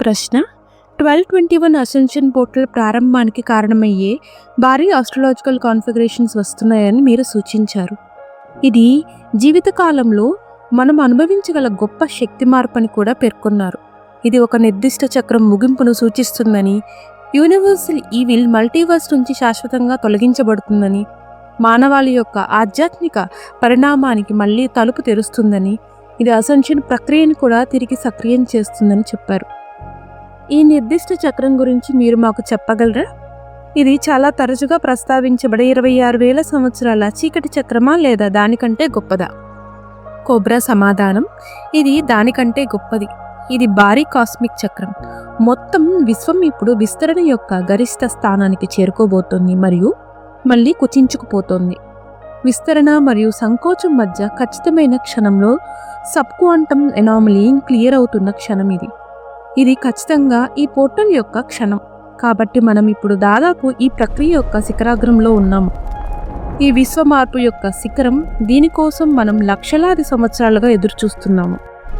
ప్రశ్న. Twelve twenty one ascension portal ప్రారంభానికి కారణమయ్యే భారీ ఆస్ట్రలాజికల్ కాన్ఫిగరేషన్స్ వస్తున్నాయని మీరు సూచించారు. ఇది జీవితకాలంలో మనం అనుభవించగల గొప్ప శక్తి మార్పని కూడా పేర్కొన్నారు. ఇది ఒక నిర్దిష్ట చక్రం ముగింపును సూచిస్తుందని యూనివర్సల్ ఈవిల్ మల్టీవర్స్ నుంచి శాశ్వతంగా తొలగించబడుతుందని మానవాళి యొక్క ఆధ్యాత్మిక పరిణామానికి మళ్ళీ తలుపు తెరుస్తుందని ఇది అసెన్షన్ ప్రక్రియను కూడా తిరిగి సక్రియం చేస్తుందని చెప్పారు. ఈ నిర్దిష్ట చక్రం గురించి మీరు మాకు చెప్పగలరా? ఇది చాలా తరచుగా ప్రస్తావించబడే ఇరవై ఆరు వేల సంవత్సరాల చీకటి చక్రమా లేదా దానికంటే గొప్పదా? కోబ్రా సమాధానం ఇది దానికంటే గొప్పది. ఇది భారీ కాస్మిక్ చక్రం. మొత్తం విశ్వం ఇప్పుడు విస్తరణ యొక్క గరిష్ట స్థానానికి చేరుకోబోతోంది మరియు మళ్ళీ కుచించుకుపోతోంది. విస్తరణ మరియు సంకోచం మధ్య ఖచ్చితమైన క్షణంలో సబ్ క్వాంటమ్ ఎనామలీ క్లియర్ అవుతున్న క్షణం ఇది. ఇది ఖచ్చితంగా ఈ పోర్టల్ యొక్క క్షణం. కాబట్టి మనం ఇప్పుడు దాదాపు ఈ ప్రక్రియ యొక్క శిఖరాగ్రంలో ఉన్నాము ఈ విశ్వ మార్పు యొక్క శిఖరం దీనికోసం మనం లక్షలాది సంవత్సరాలుగా ఎదురుచూస్తున్నాము.